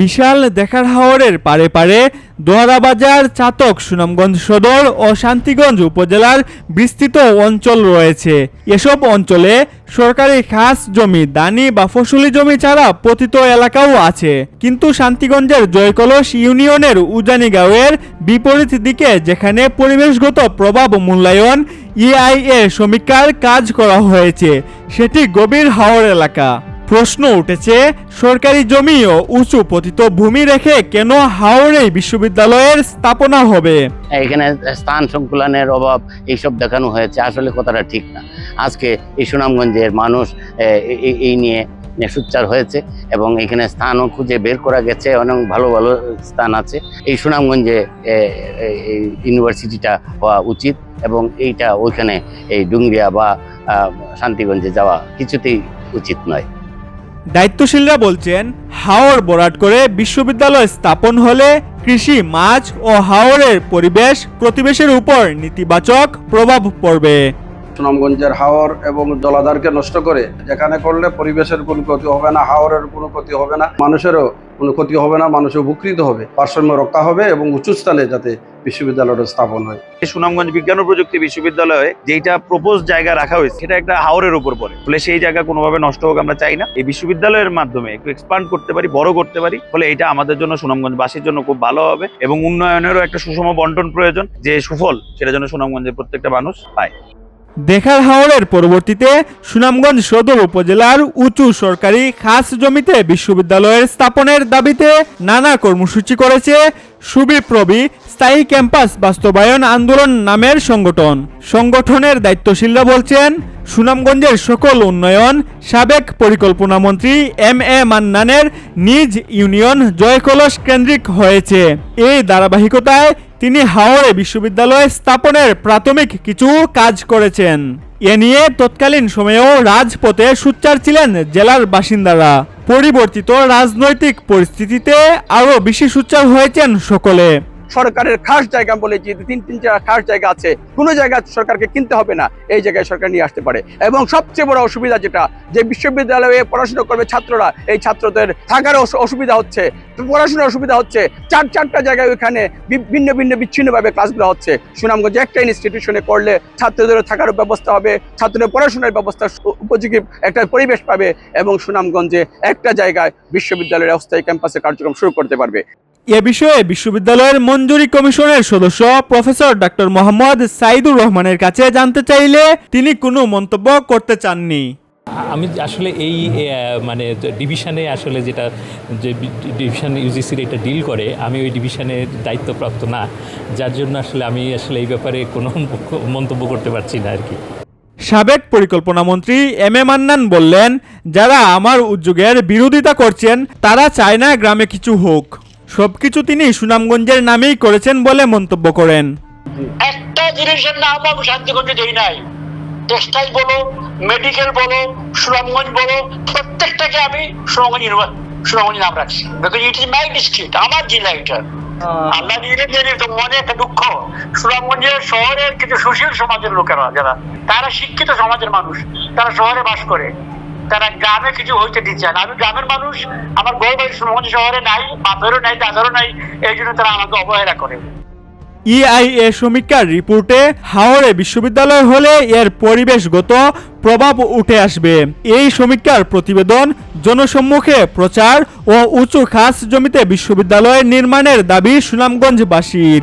বিশাল দেখার হাওরের পারে পারে দোয়ারাবাজার চাতক, সুনামগঞ্জ সদর ও শান্তিগঞ্জ উপজেলার বিস্তৃত অঞ্চল রয়েছে। এসব অঞ্চলে সরকারি খাস জমি, দানি বা ফসলি জমি ছাড়া পতিত এলাকাও আছে। কিন্তু শান্তিগঞ্জের জয়কলস ইউনিয়নের উজানি গাঁওয়ের বিপরীত দিকে, যেখানে পরিবেশগত প্রভাব মূল্যায়ন ইআইএ সমীক্ষার কাজ করা হয়েছে, সেটি গভীর হাওর এলাকা। প্রশ্ন উঠেছে, সরকারি জমি ও উঁচু পতিত ভূমি রেখে কেন হাওড়ে বিশ্ববিদ্যালয়ের স্থাপনা হবে? এখানে স্থান সংকুলনের অভাব, এইসব দেখানো হয়েছে। আসলে কথাটা ঠিক না। আজকে এই সুনামগঞ্জের মানুষ এই- নিয়ে সোচ্চার হয়েছে এবং এখানে স্থানও খুঁজে বের করা গেছে। অনেক ভালো ভালো স্থান আছে। এই সুনামগঞ্জে ইউনিভার্সিটিটা হওয়া উচিত এবং এইটা ওইখানে এই ডুংরিয়া বা শান্তিগঞ্জে যাওয়া কিছুতেই উচিত নয়। দায়িত্বশীলরা বলছেন, হাওর বরাট করে বিশ্ববিদ্যালয় স্থাপন হলে কৃষি মাছ ও হাওরের পরিবেশ প্রতিবেশের উপর নেতিবাচক প্রভাব পড়বে। সুনামগঞ্জের হাওর এবং জলাধারকে নষ্ট করে যেখানে করলে পরিবেশের কোনো ক্ষতি হবে না, হাওরের কোনো ক্ষতি হবে না, মানুষেরও কোনো ক্ষতি হবে না মানুষ উপকৃত হবে। ভারসাম্য রক্ষা হবে এবং উঁচু স্থানে যাতে বিশ্ববিদ্যালয়টা স্থাপন হয়। সুনামগঞ্জ বিজ্ঞান ও প্রযুক্তি বিশ্ববিদ্যালয়ে যেটা প্রপোজ জায়গা রাখা হয়েছে, সেটা একটা হাওরের উপর পড়ে। ফলে সেই জায়গা কোনোভাবে নষ্ট হোক আমরা চাই না। এই বিশ্ববিদ্যালয়ের মাধ্যমে একটু এক্সপান্ড করতে পারি, বড় করতে পারি। ফলে এটা আমাদের জন্য, সুনামগঞ্জবাসীর জন্য খুব ভালো হবে এবং উন্নয়নেরও একটা সুষম বন্টন প্রয়োজন, যে সুফল সেটা যেন সুনামগঞ্জের প্রত্যেকটা মানুষ পায়। দেখার হাওড়ের পরবর্তীতে সুনামগঞ্জ সদর উপজেলার উঁচু সরকারি খাস জমিতে বিশ্ববিদ্যালয়ের স্থাপনের দাবিতে নানা কর্মসূচি করেছে সুবিপ্রবি স্থায়ী ক্যাম্পাস বাস্তবায়ন আন্দোলন নামের সংগঠন। সংগঠনের দায়িত্বশীলরা বলছেন সুনামগঞ্জের সকল উন্নয়ন সাবেক পরিকল্পনা মন্ত্রী এম এ মান্নানের নিজ ইউনিয়ন জয়কলস কেন্দ্রিক হয়েছে। এই ধারাবাহিকতায় তিনি হাওড়ে বিশ্ববিদ্যালয় স্থাপনের প্রাথমিক কিছু কাজ করেছেন। এ নিয়ে তৎকালীন সময়েও রাজপথে সুচ্চার ছিলেন জেলার বাসিন্দারা। পরিবর্তিত রাজনৈতিক পরিস্থিতিতে আরও বেশি সুচ্চার হয়েছেন সকলে। সরকারের খাস জায়গা বলে যে তিন তিন চার খাস জায়গা আছে, কোনো জায়গা সরকারকে কিনতে হবে না, এই জায়গায় সরকার নিয়ে আসতে পারে। এবং সবচেয়ে বড় অসুবিধা যেটা, যে বিশ্ববিদ্যালয়ে পড়াশোনা করবে ছাত্ররা, এই ছাত্রদের থাকার অসুবিধা হচ্ছে, পড়াশোনার অসুবিধা হচ্ছে, চার চারটা জায়গায় ওইখানে ভিন্ন ভিন্ন বিচ্ছিন্নভাবে ক্লাসগুলো হচ্ছে। সুনামগঞ্জে একটা ইনস্টিটিউশনে করলে ছাত্রদের থাকার ব্যবস্থা হবে, ছাত্রদের পড়াশোনার ব্যবস্থা উপযোগী একটা পরিবেশ পাবে, এবং সুনামগঞ্জে একটা জায়গায় বিশ্ববিদ্যালয়ের অস্থায়ী ক্যাম্পাসে কার্যক্রম শুরু করতে পারবে। এ বিষয়ে বিশ্ববিদ্যালয়ের মঞ্জুরি কমিশনের সদস্য প্রফেসর ডক্টর মোহাম্মদ সাইদুর রহমানের কাছে জানতে চাইলে তিনি কোনো মন্তব্য করতে চাননি। আমি আসলে এই মানে ডিভিশনে আসলে যেটা যে ডিভিশন ইউজিসির এটা ডিল করে আমি ওই ডিভিশনের দায়িত্বপ্রাপ্ত না। যার জন্য আসলে আমি আসলে এই ব্যাপারে কোনো মন্তব্য করতে পারছি না আর কি। সাবেক পরিকল্পনা মন্ত্রী এম এ মান্নান বললেন যারা আমার উদ্যোগের বিরোধিতা করছেন তারা চায় না গ্রামে কিছু হোক। সবকিছু তিনি সুনামগঞ্জের নামেই করেছেন বলে মন্তব্য করেন। একটা জিনিসের নাম আমি শান্তিগঞ্জে দেই নাই। টেক্সটাইল বলো মেডিকেল বলো সুনামগঞ্জ বলো প্রত্যেকটাকে আমি সুনামগঞ্জ সুনামগঞ্জ নাম রাখছি। Because it is my district আমার জেলা এটা। আমরা তো মনে একটা দুঃখ। সুনামগঞ্জের শহরের কিছু সুশীল সমাজের লোকেরা যারা তারা শিক্ষিত সমাজের মানুষ তারা শহরে বাস করে। তারা গ্রামে কিছু হইতে দিচ্ছে না। আমি গ্রামের মানুষ, আমার বাড়ি সুনামগঞ্জ শহরে নাই বাপেরও নাই দাদারও নাই, এই জন্য তারা আমাকে অবহেলা করে। ইআইএ সমীক্ষার রিপোর্টে হাওড়ে বিশ্ববিদ্যালয় হলে এর পরিবেশগত প্রভাব উঠে আসবে। এই সমীক্ষার প্রতিবেদন, জনসম্মুখে প্রচার ও উঁচু খাস জমিতে বিশ্ববিদ্যালয় নির্মাণের দাবি সুনামগঞ্জবাসীর।